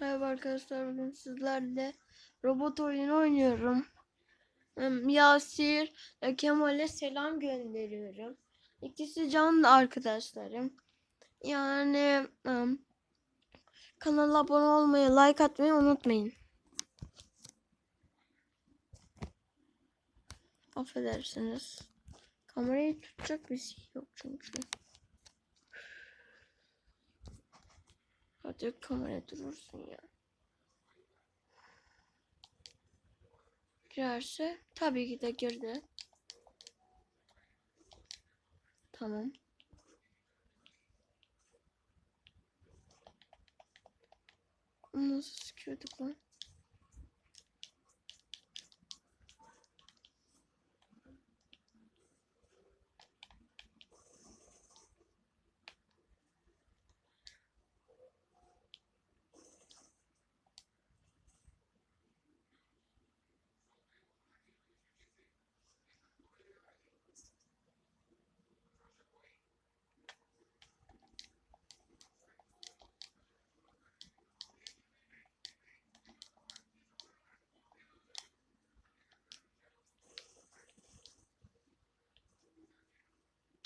Merhaba arkadaşlar bugün sizlerle robot oyunu oynuyorum. Yasir ve Kemal'e selam gönderiyorum. İkisi canlı arkadaşlarım. Yani kanala abone olmayı, like atmayı unutmayın. Affedersiniz. Kamerayı tutacak bir şey yok çünkü. Hadi kamera durursun ya. Girerse tabii ki de girdi. Tamam. Nasıl sıkıyorduk lan?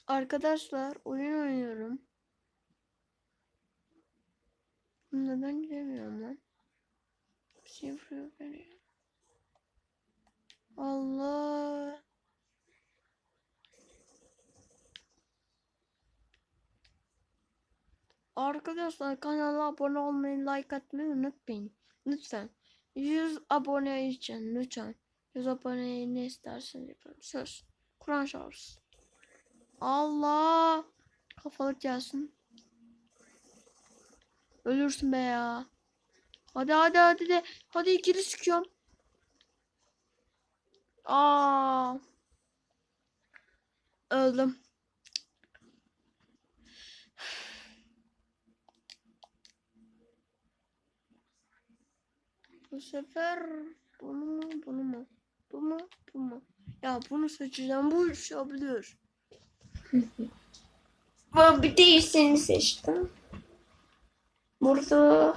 Arkadaşlar oyun oynuyorum. Neden giremiyorum lan? Bir şey beni. Allah. Arkadaşlar kanala abone olmayı, like atmayı unutmayın. Lütfen. 100 abone için lütfen. 100 aboneyi ne isterseniz yaparım. Söz. Kur'an şarjı. Allah. Kafalık gelsin. Ölürsün be ya. Hadi hadi hadi de. Hadi ikili sıkıyorum. Aa. Öldüm. Bu sefer bunu mu bunu mu? Bu mu bu mu? Ya bunu seçeceğim. Bu iş yapılır. Ben bir değil seni seçtim. Burada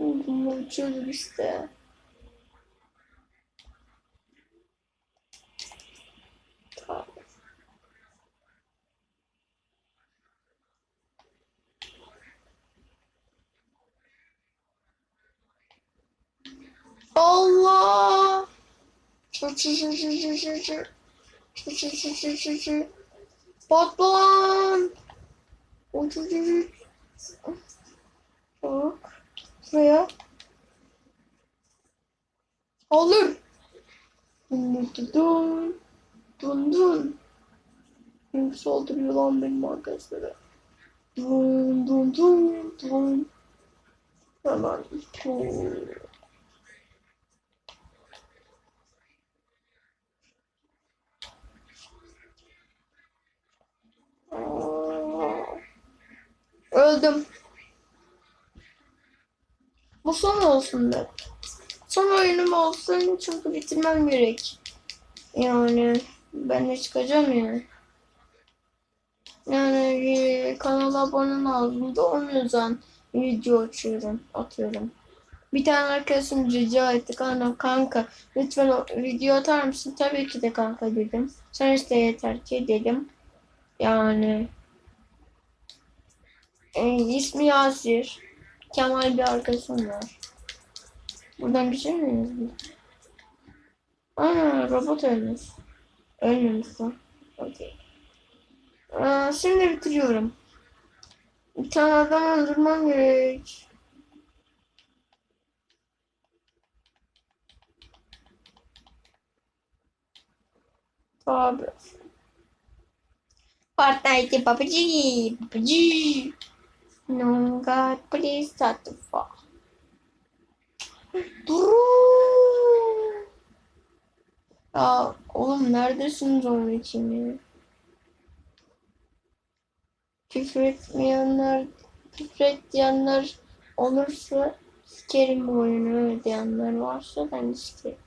Bunu uçuyoruz işte. Tamam. Allah! Çı çı çı çı çı çı çı. Çı çı çı çı çı çı. Patla lan! O çı çı çı. Bak. Şuraya. Alır. Dun dun dun dun. Kim saldırıyor lan benim arkadaşlara? Dun dun dun dun. Hemen. Dun. Aa. Öldüm. Bu son olsun da. Son oyunum olsun çünkü bitirmem gerek. Yani ben de çıkacağım ya. Yani bir kanala abone lazım da onun yüzden video açıyorum, atıyorum. Bir tane arkadaşım rica etti kanka, kanka lütfen video atar mısın? Tabii ki de kanka dedim. Sen işte yeter ki dedim. Yani e, ismi Yasir. Kemal bir arkadaşım var. Buradan geçer miyiz biz? Aa, robot ölmüş. Ölmemiş lan. Okey. Şimdi bitiriyorum. Bir tane adam öldürmem gerek. Tabi. Fortnite PUBG, PUBG. To fall. Durun. Ya oğlum neredesiniz onun için ya? küfür etmeyenler, küfür et diyenler olursa sikerim bu oyunu diyenler varsa ben sikerim.